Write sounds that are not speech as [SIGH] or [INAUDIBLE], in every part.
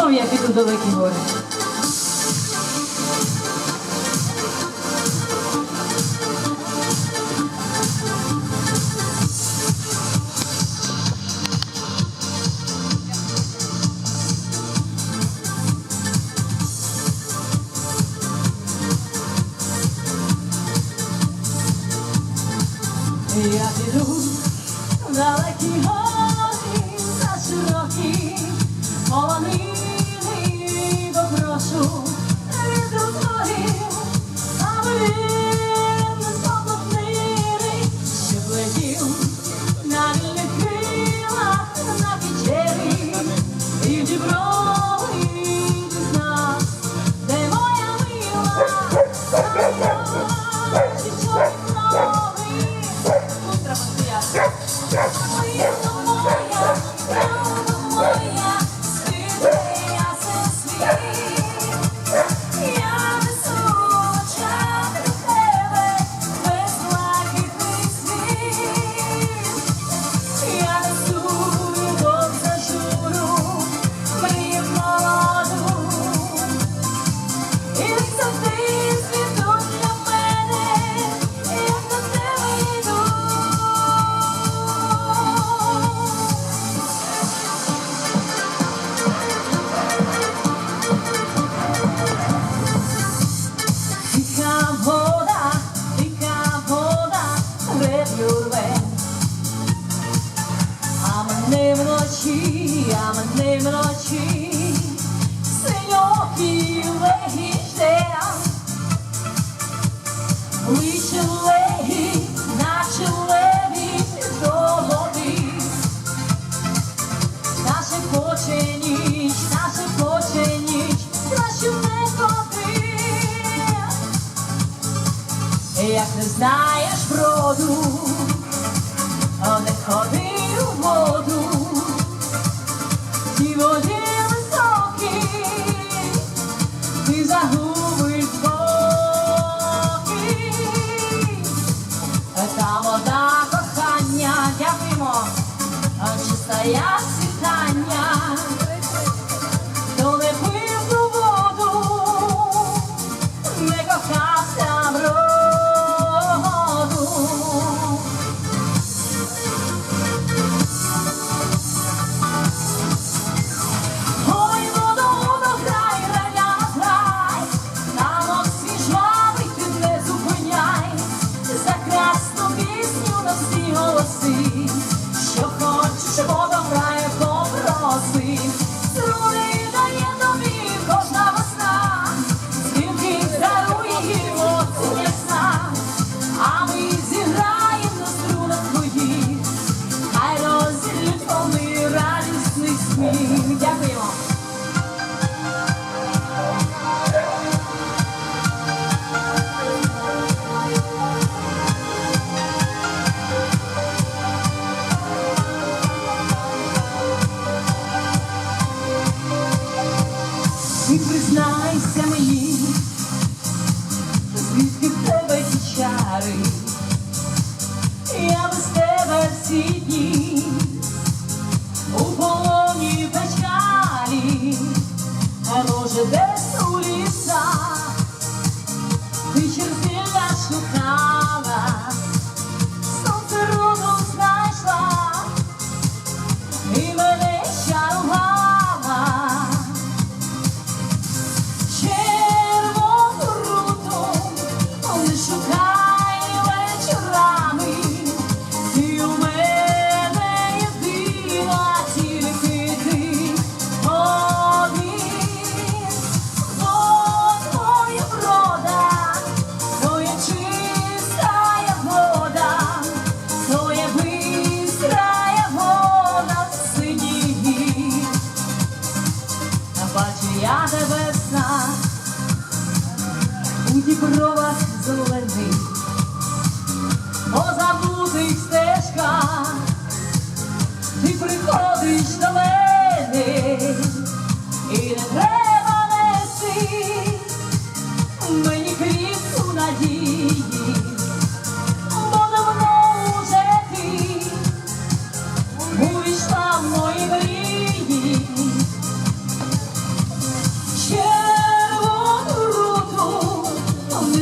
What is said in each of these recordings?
знов я піду до далекі гори.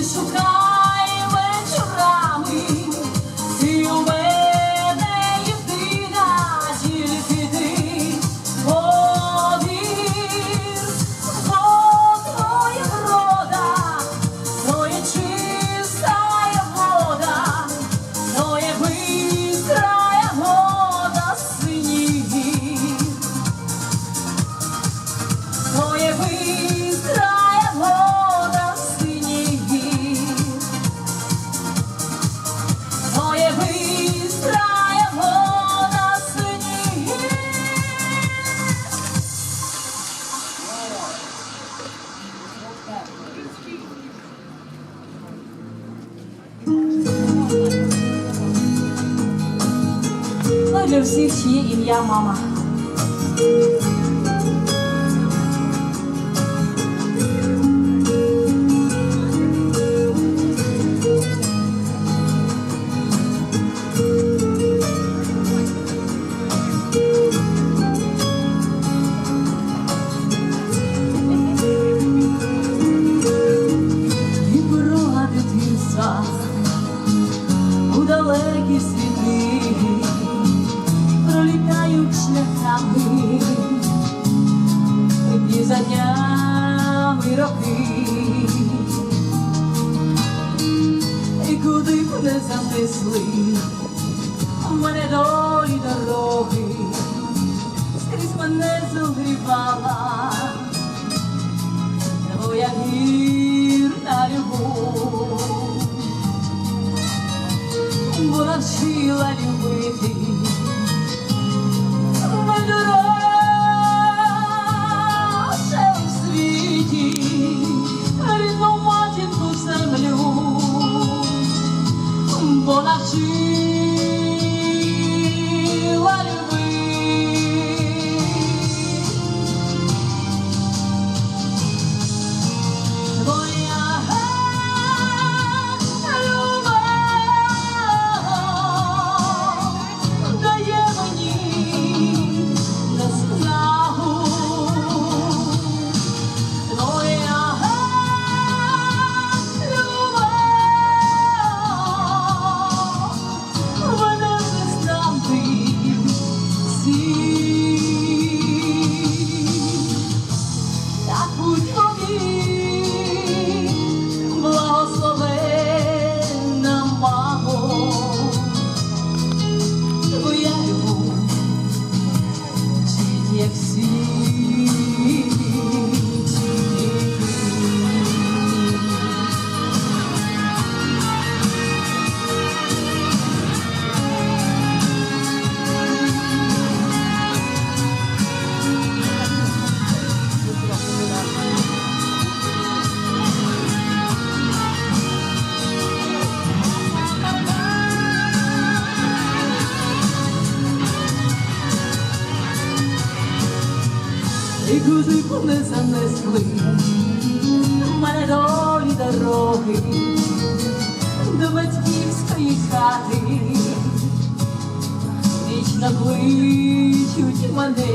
so come. чиє ім'я мама. вірна любов, вона вчила любити. не занесли. Мене долі дороги до батьківської хати, вічно кличуть мене,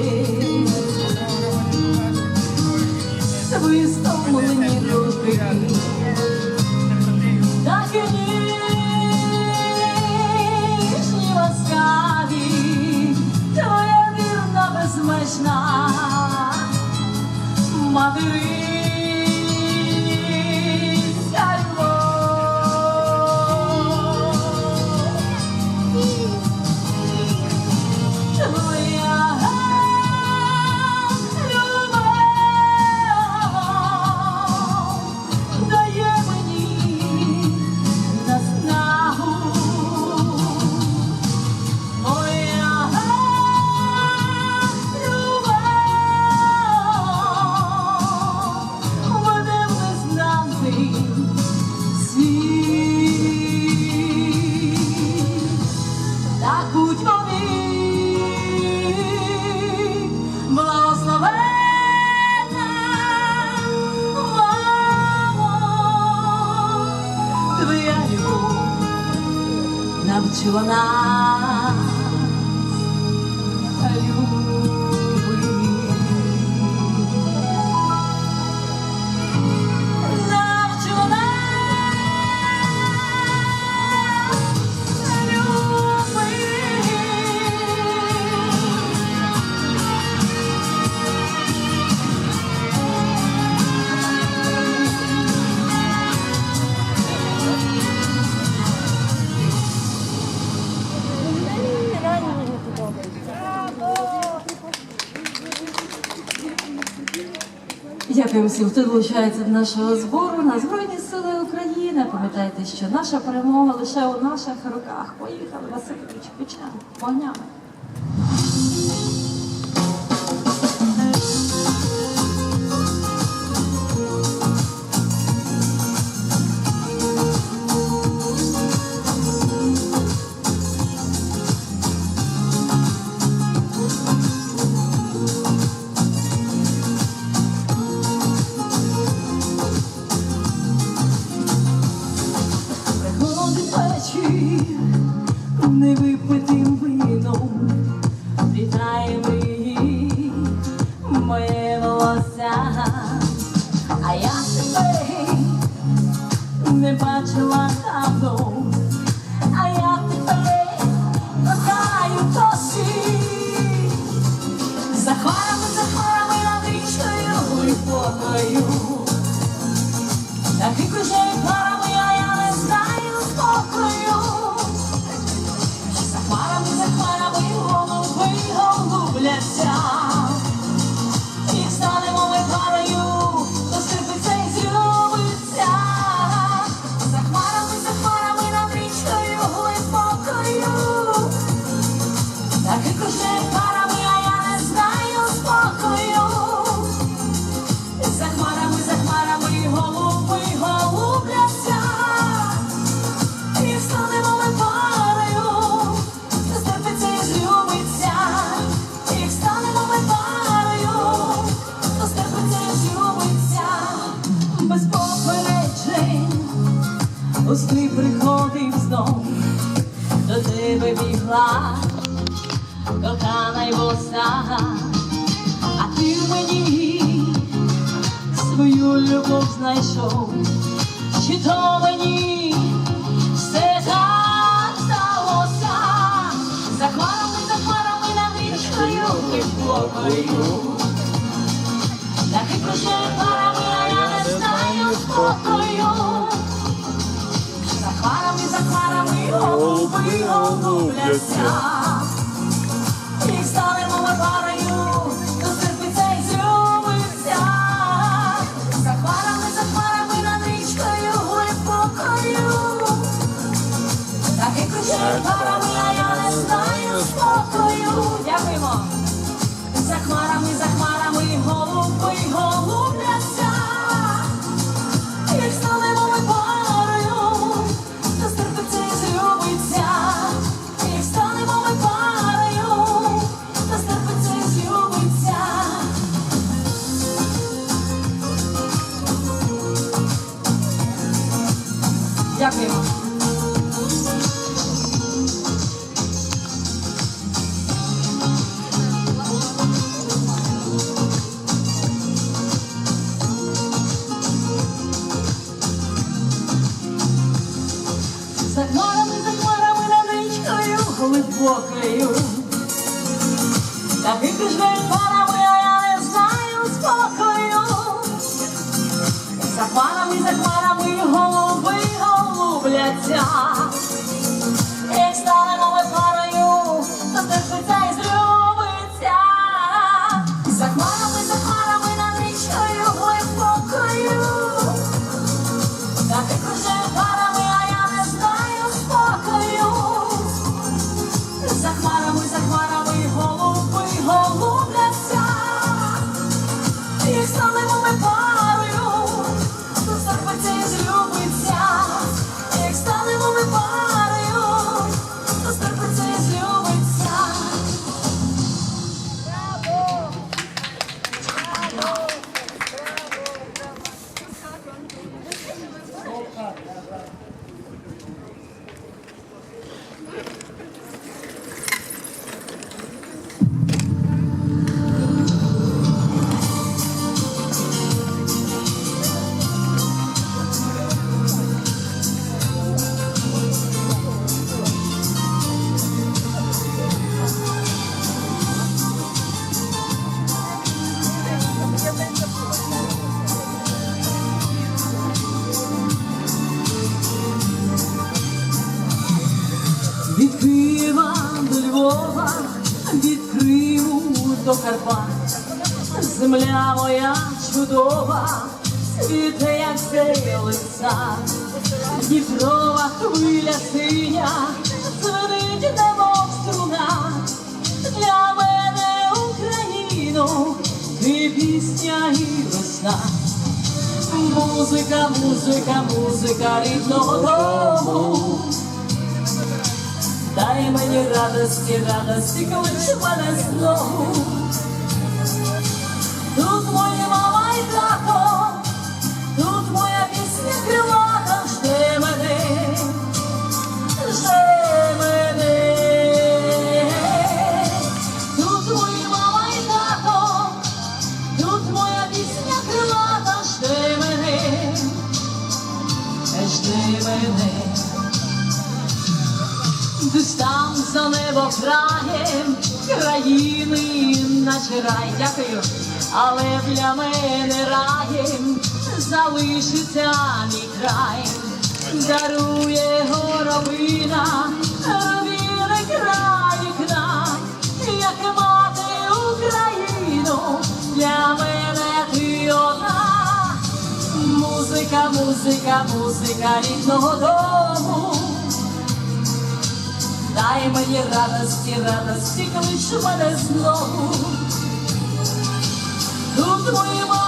вистомлені руки. безмежна матери. Друзі, ви долучається до нашого збору на Збройні Сили України. Пам'ятайте, що наша перемога лише у наших руках. Поїхали Васильович, почнемо. Погнями. не випитим вином, вітає її моє а я тебе не бачила там. Cause that а ти мені свою любов знайшов, чи то мені все так за хмарами, за хмарами над річкою і плокою. Так і прощає парами, а я не знаю спокою. За хварами, за хварами голуби голубляться. від Києва до Львова, від Криму до Карпат, земля моя чудова, світе, як цей лиця, Дніпрова хвиля синя, звенить немов струна, для мене Україну, ти пісня і весна. Музика, музика, музика рідного дому. Дай мені радості, радості, коли ж мене знову. краєм країни, наче рай, дякую, але для мене раєм залишиться мій край, дарує горобина, віри край край, як мати Україну, для мене ти одна, музика, музика, музика рідного дому. Дай мені радості, радості, клич мене знову. У твоєму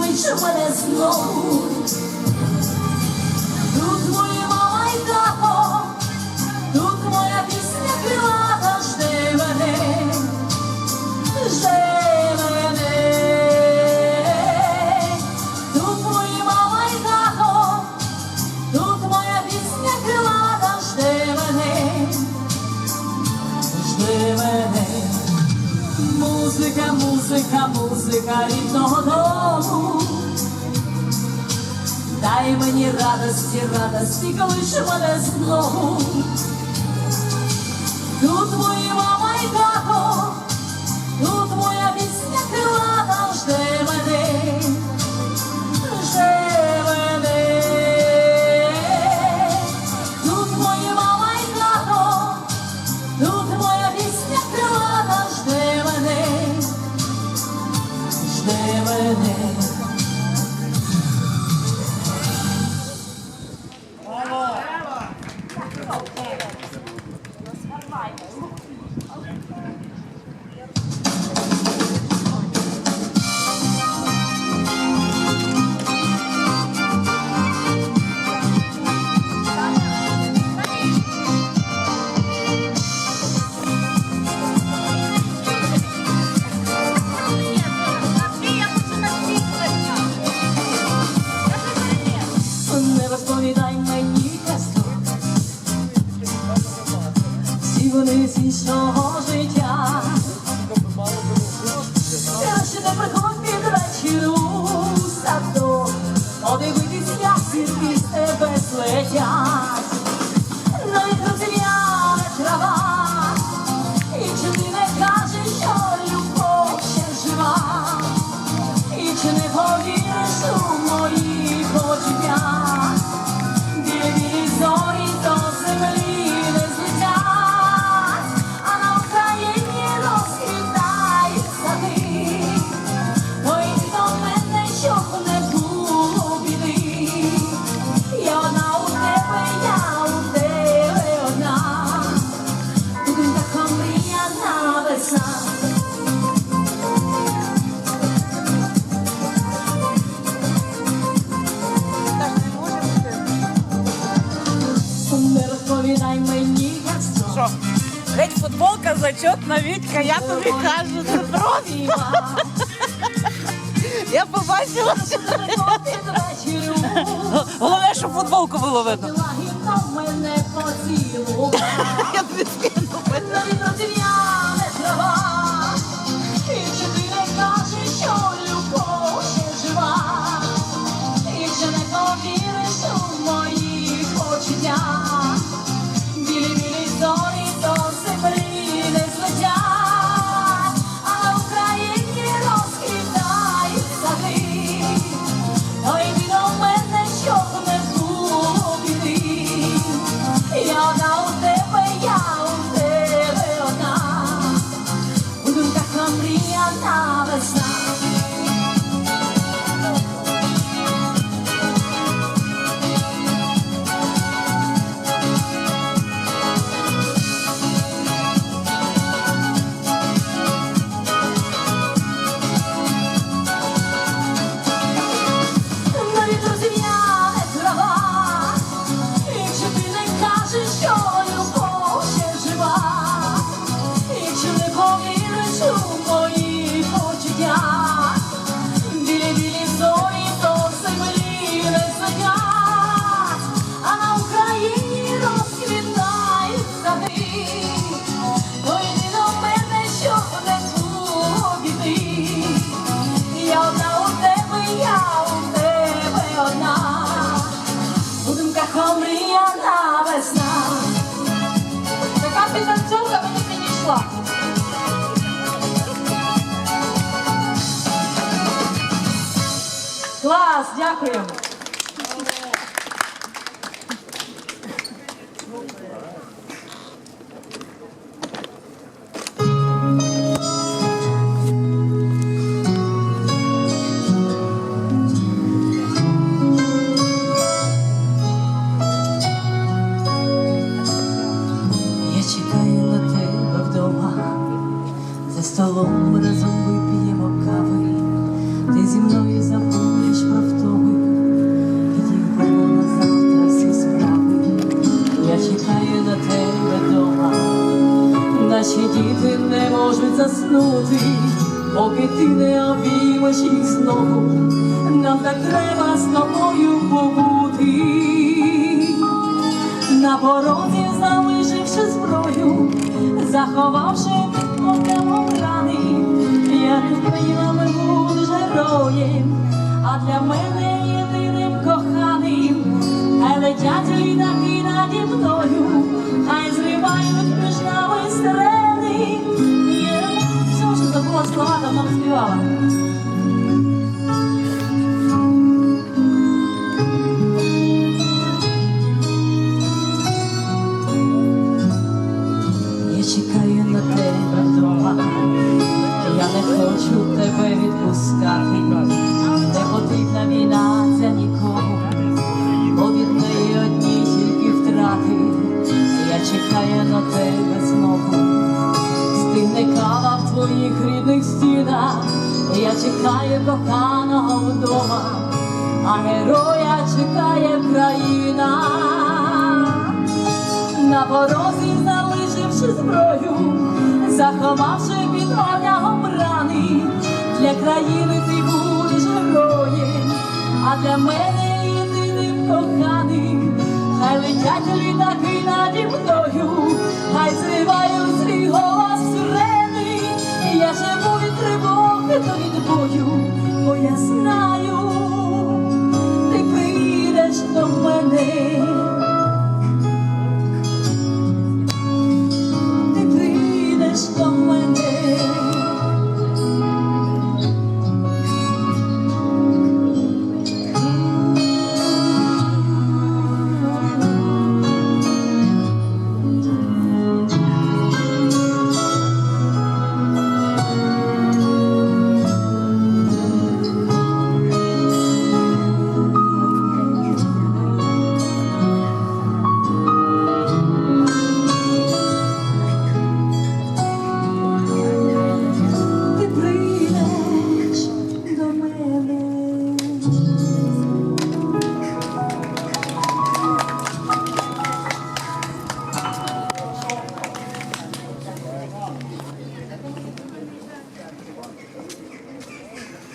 situation when it's low. лика рідного дому, дай мені радости, радости, коли ще мене знову. Тут мої що? Геть футболка зачетна Вітька, я тобі кажу, це просто. Я побачила. що- Головне, що футболку було видно. [LAUGHS] Я тобі скину. Така мріяна весна. Така ти підтанцювка мені підійшла. Клас, дякую. Не можуть заснути, поки ти не обіймеш їх знову. Нам так треба з тобою побути. На порозі залишивши зброю, заховавши одягом рани, я твоїм будеш героєм, а для мене єдиним коханим, хай летять літаки наді мною, хай зривають між нами стрели. Є, все, слова, давно не. Я чекаю на тебе вдома, я не хочу тебе відпускати, коханого вдома, а героя чекає країна. На порозі залишивши зброю, заховавши під одягом рани, для країни ти будеш героєм, а для мене єдиним коханим, хай летять літаки наді мною, хай зривають то від бою, бо я знаю, ти прийдеш до мене.